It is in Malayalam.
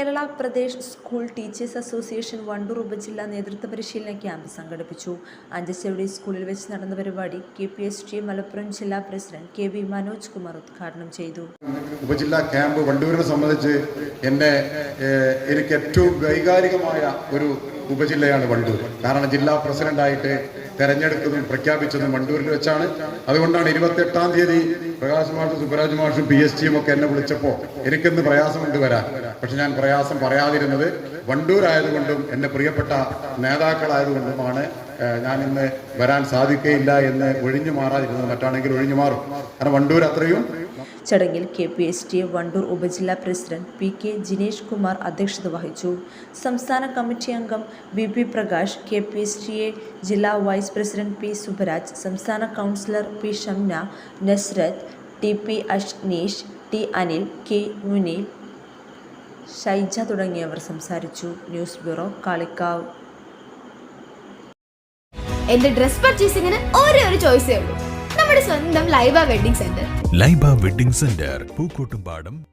Kerala Pradesh school teachers association Wandoor ഉപജില്ലാ നേതൃത്വ പരിശീലന ക്യാമ്പ് സംഘടിപ്പിച്ചു. അഞ്ചശ്ശേരി സ്കൂളിൽ വെച്ച് നടന്ന പരിപാടി K P S T Malappuram ജില്ലാ president K V Manoj Kumar ഉദ്ഘാടനം ചെയ്തു. ഉപജില്ലാ ക്യാമ്പ് വണ്ടൂരിനെ സംബന്ധിച്ച് എന്നെ എനിക്ക് ഏറ്റവും വൈകാരികമായ ഒരു ഉപജില്ലയാണ് വണ്ടൂർ. കാരണം ജില്ലാ പ്രസിഡന്റായിട്ട് തെരഞ്ഞെടുത്തതും പ്രഖ്യാപിച്ചതും വണ്ടൂരിൽ വെച്ചാണ്. അതുകൊണ്ടാണ് ഇരുപത്തെട്ടാം തീയതി പ്രകാശ് മാഷും സുബ്രാജ് മാഷും പി എസ് ടിയും ഒക്കെ എന്നെ വിളിച്ചപ്പോൾ എനിക്കിന്ന് പ്രയാസമുണ്ട് വരാൻ. പക്ഷെ ഞാൻ പ്രയാസം പറയാതിരുന്നത് വണ്ടൂർ ആയതുകൊണ്ടും എന്നെ പ്രിയപ്പെട്ട നേതാക്കളായതുകൊണ്ടുമാണ്. ഞാൻ ഇന്ന് വരാൻ സാധിക്കുകയില്ല എന്ന് ഒഴിഞ്ഞു മാറാതിരുന്നത് മറ്റാണെങ്കിൽ ഒഴിഞ്ഞു മാറും. കാരണം വണ്ടൂർ അത്രയും ചടങ്ങിൽ K P S T Wandoor ഉപജില്ലാ president P K Jinesh Kumar അധ്യക്ഷത വഹിച്ചു. സംസ്ഥാന കമ്മിറ്റി അംഗം V P Prakash K P S T A ജില്ലാ വൈസ് പ്രസിഡന്റ് പി സുബരാജ് സംസ്ഥാന councillor P Shamna Nasrath T P Ashneesh T Anil K Muneel Shaija തുടങ്ങിയവർ സംസാരിച്ചു. News bureau Kalikavu. എന്റെ ഡ്രസ് പർച്ചേസിംഗിന് ഒരേ ഒരു ചോയ്സേ ഉള്ളൂ. നമ്മുടെ സ്വന്തം Laiba wedding centre. Laiba wedding centre Pookkottumpadam